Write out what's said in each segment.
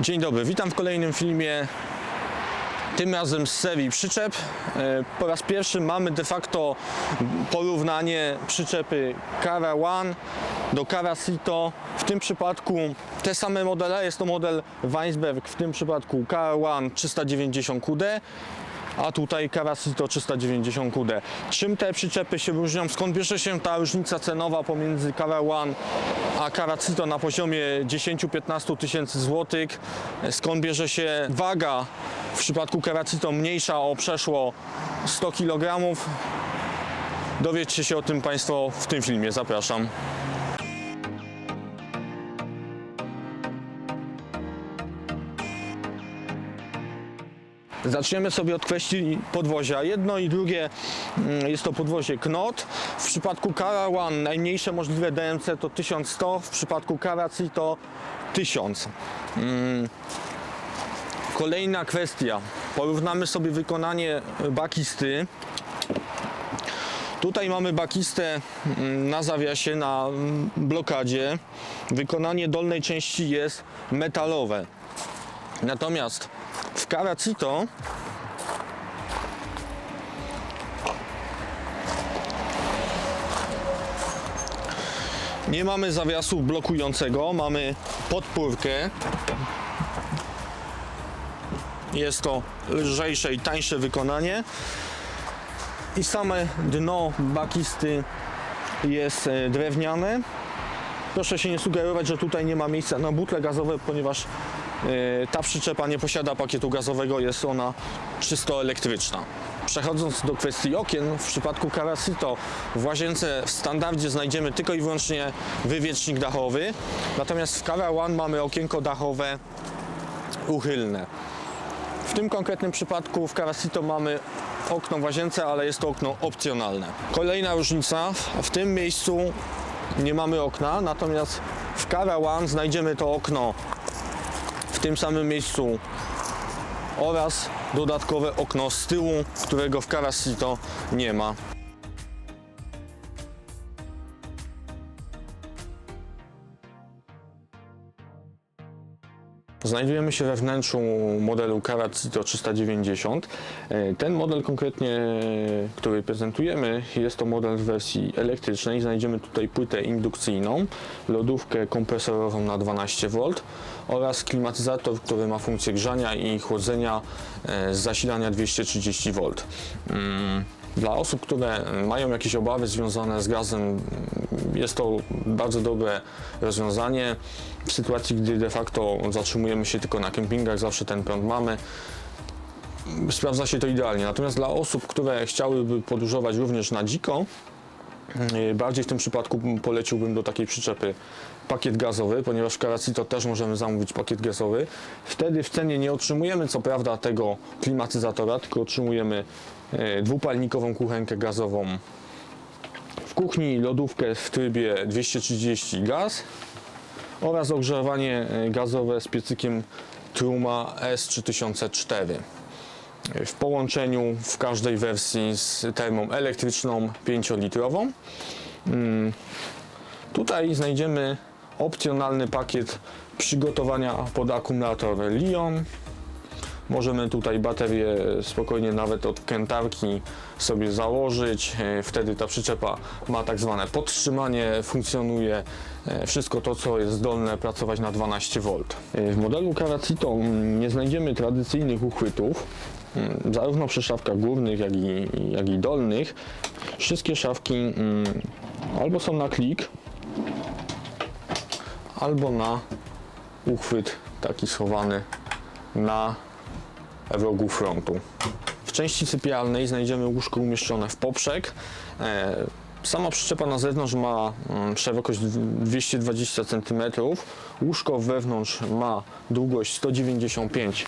Dzień dobry, witam w kolejnym filmie. Tym razem z serii przyczep. E, Po raz pierwszy mamy de facto porównanie przyczepy Cara One do Cara Sito. W tym przypadku te same modele, jest to model Weinsberg, w tym przypadku Cara One 390 QD, a tutaj Carasito 390 QD. Czym te przyczepy się różnią? Skąd bierze się ta różnica cenowa pomiędzy One a Caracito na poziomie 10-15 tysięcy złotych? Skąd bierze się waga w przypadku Caracito mniejsza o przeszło 100 kg? Dowiedzcie się o tym Państwo w tym filmie. Zapraszam. Zaczniemy sobie od kwestii podwozia. Jedno i drugie mm, jest to podwozie Knot. W przypadku One najmniejsze możliwe DMC to 1100, w przypadku Caraci to 1000. Mm. Kolejna kwestia. Porównamy sobie wykonanie bakisty. Tutaj mamy bakistę mm, na zawiasie, na blokadzie. Wykonanie dolnej części jest metalowe. Natomiast w Caracito nie mamy zawiasu blokującego, mamy podpórkę. Jest to lżejsze i tańsze wykonanie. I same dno bakisty jest e, drewniane. Proszę się nie sugerować, że tutaj nie ma miejsca na butle gazowe, ponieważ ta przyczepa nie posiada pakietu gazowego, jest ona czysto elektryczna. Przechodząc do kwestii okien, w przypadku Carasito w łazience w standardzie znajdziemy tylko i wyłącznie wywiecznik dachowy, natomiast w Cara One mamy okienko dachowe uchylne. W tym konkretnym przypadku w Carasito mamy okno w łazience, ale jest to okno opcjonalne. Kolejna różnica, w tym miejscu nie mamy okna, natomiast w Cara One znajdziemy to okno w tym samym miejscu oraz dodatkowe okno z tyłu, którego w Carasito nie ma. Znajdujemy się we wnętrzu modelu Caracito 390. E, Ten model konkretnie, który prezentujemy, jest to model w wersji elektrycznej. Znajdziemy tutaj płytę indukcyjną, lodówkę kompresorową na 12V oraz klimatyzator, który ma funkcję grzania i chłodzenia e, z zasilania 230V. Dla osób, które mają jakieś obawy związane z gazem, jest to bardzo dobre rozwiązanie. W sytuacji, gdy de facto zatrzymujemy się tylko na kempingach, zawsze ten prąd mamy. Sprawdza się to idealnie. Natomiast dla osób, które chciałyby podróżować również na dziko, bardziej w tym przypadku poleciłbym do takiej przyczepy pakiet gazowy, ponieważ w Caracito też możemy zamówić pakiet gazowy. Wtedy w cenie nie otrzymujemy co prawda tego klimatyzatora, tylko otrzymujemy yy, dwupalnikową kuchenkę gazową w kuchni lodówkę w trybie 230 gaz oraz ogrzewanie e, gazowe z piecykiem Truma S3004 w połączeniu w każdej wersji z termą elektryczną 5-litrową. Mm, Tutaj znajdziemy opcjonalny pakiet przygotowania pod akumulator Lion. Możemy tutaj baterię spokojnie nawet od kętarki sobie założyć. E, Wtedy ta przyczepa ma tak zwane podtrzymanie, funkcjonuje e, wszystko to, co jest zdolne pracować na 12V. E, W modelu Caracito nie znajdziemy tradycyjnych uchwytów, zarówno przy szafkach górnych, jak i, jak i dolnych. Wszystkie szafki mm, albo są na klik, albo na uchwyt taki schowany na rogu frontu. W części sypialnej znajdziemy łóżko umieszczone w poprzek. E, Sama przyczepa na zewnątrz ma mm, szerokość 220 cm. Łóżko wewnątrz ma długość 195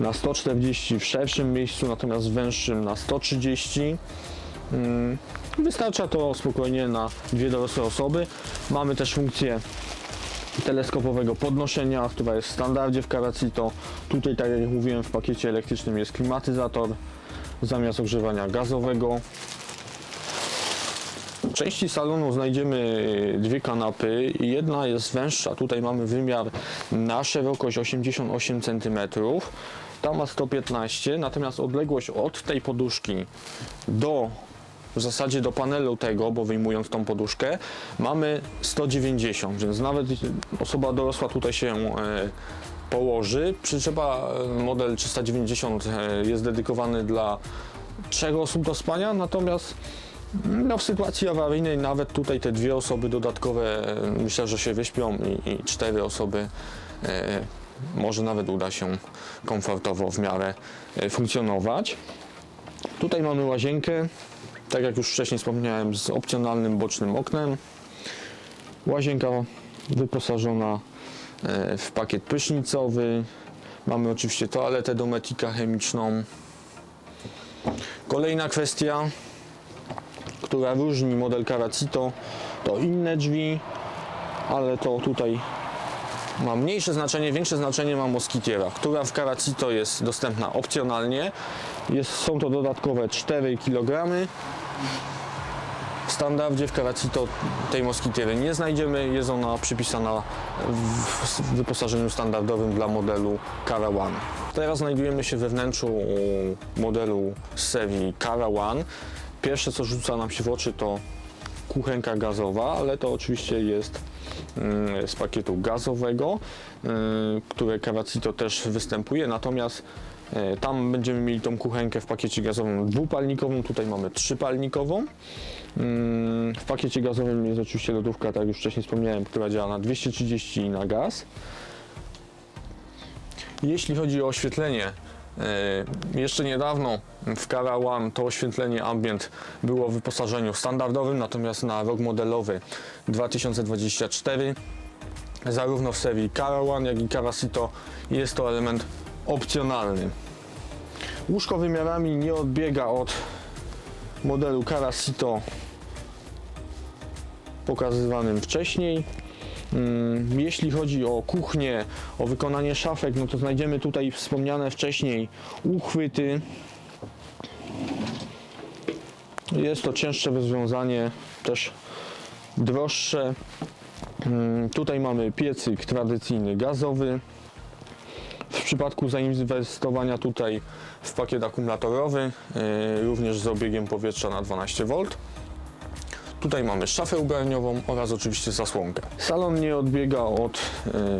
na 140 w szerszym miejscu, natomiast w węższym na 130. Mm, Wystarcza to spokojnie na dwie dorosłe osoby. Mamy też funkcję teleskopowego podnoszenia, która jest w standardzie w Caracito. Tutaj, tak jak mówiłem, w pakiecie elektrycznym jest klimatyzator zamiast ogrzewania gazowego. części salonu znajdziemy dwie kanapy. Jedna jest węższa. Tutaj mamy wymiar na szerokość 88 cm. Ta ma 115, natomiast odległość od tej poduszki do w zasadzie do panelu tego, bo wyjmując tą poduszkę, mamy 190, więc nawet osoba dorosła tutaj się e, położy. Przyczepa e, model 390 e, jest dedykowany dla trzech osób do spania, natomiast no, w sytuacji awaryjnej nawet tutaj te dwie osoby dodatkowe myślę, że się wyśpią i, i cztery osoby może nawet uda się komfortowo w miarę e, funkcjonować. Tutaj mamy łazienkę, tak jak już wcześniej wspomniałem, z opcjonalnym bocznym oknem. Łazienka wyposażona e, w pakiet prysznicowy. Mamy oczywiście toaletę dometika chemiczną. Kolejna kwestia, która różni model Caracito, to inne drzwi, ale to tutaj ma mniejsze znaczenie, większe znaczenie ma moskitiera, która w Caracito jest dostępna opcjonalnie. Jest, są to dodatkowe 4 kg. W standardzie w Caracito tej moskitiery nie znajdziemy, jest ona przypisana w wyposażeniu standardowym dla modelu Cara One. Teraz znajdujemy się we wnętrzu modelu z serii Cara One. Pierwsze co rzuca nam się w oczy to kuchenka gazowa, ale to oczywiście jest z pakietu gazowego, y, które Caracito też występuje, natomiast e, tam będziemy mieli tą kuchenkę w pakiecie gazowym dwupalnikową, tutaj mamy trzypalnikową. Mm, W pakiecie gazowym jest oczywiście lodówka, tak jak już wcześniej wspomniałem, która działa na 230 i na gaz. Jeśli chodzi o oświetlenie, jeszcze niedawno w One to oświetlenie ambient było w wyposażeniu standardowym, natomiast na rok modelowy 2024 zarówno w serii One, jak i Caracito jest to element opcjonalny. Łóżko wymiarami nie odbiega od modelu Caracito pokazywanym wcześniej. Mm, Jeśli chodzi o kuchnię, o wykonanie szafek, no to znajdziemy tutaj wspomniane wcześniej uchwyty. Jest to cięższe rozwiązanie, też droższe. Mm, Tutaj mamy piecyk tradycyjny gazowy. W przypadku zainwestowania tutaj w pakiet akumulatorowy, yy, również z obiegiem powietrza na 12 V. Tutaj mamy szafę ubraniową oraz oczywiście zasłonkę. Salon nie odbiega od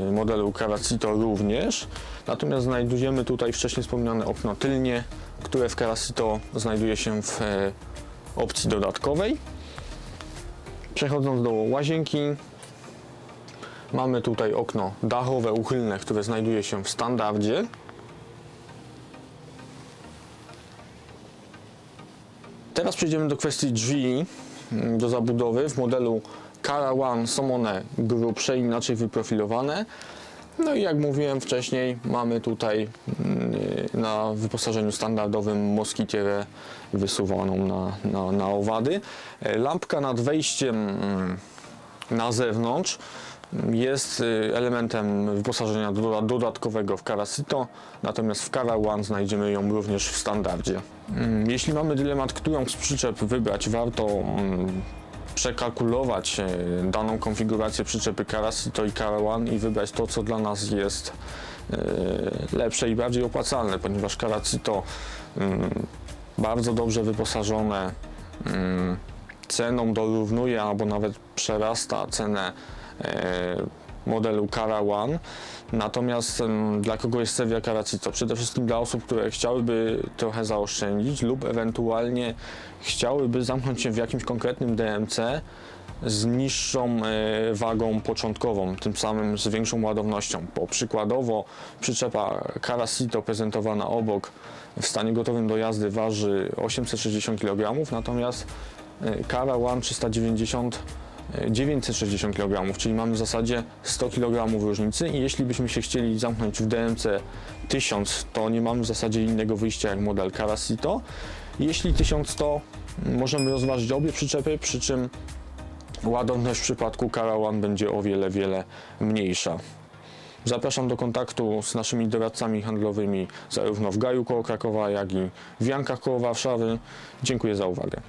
y, modelu Caracito również, natomiast znajdujemy tutaj wcześniej wspomniane okno tylnie, które w Caracito znajduje się w e, opcji dodatkowej. Przechodząc do łazienki, mamy tutaj okno dachowe uchylne, które znajduje się w standardzie. Teraz przejdziemy do kwestii drzwi do zabudowy. W modelu Cara One są one grubsze, inaczej wyprofilowane. No i jak mówiłem wcześniej, mamy tutaj mm, na wyposażeniu standardowym moskitierę wysuwaną na, na, na owady. E, Lampka nad wejściem mm, na zewnątrz jest y, elementem wyposażenia doda- dodatkowego w Caracito, natomiast w Cara One znajdziemy ją również w standardzie. Mm, Jeśli mamy dylemat, którą z przyczep wybrać, warto mm, przekalkulować e, daną konfigurację przyczepy Caracito i Cara One i wybrać to, co dla nas jest e, lepsze i bardziej opłacalne, ponieważ Caracito mm, bardzo dobrze wyposażone ceną dorównuje albo nawet przerasta cenę modelu Cara One. Natomiast dla kogo jest Sevilla Caracito? Przede wszystkim dla osób, które chciałyby trochę zaoszczędzić lub ewentualnie chciałyby zamknąć się w jakimś konkretnym DMC z niższą e, wagą początkową, tym samym z większą ładownością. Bo przykładowo przyczepa Caracito prezentowana obok w stanie gotowym do jazdy waży 860 kg, natomiast e, Cara One 390 e, 960 kg, czyli mamy w zasadzie 100 kg różnicy i jeśli byśmy się chcieli zamknąć w DMC 1000, to nie mamy w zasadzie innego wyjścia jak model Caracito. Jeśli 1100, możemy rozważyć obie przyczepy, przy czym ładowność w przypadku Cara One będzie o wiele, wiele mniejsza. Zapraszam do kontaktu z naszymi doradcami handlowymi zarówno w Gaju koło Krakowa, jak i w Jankach koło Warszawy. Dziękuję za uwagę.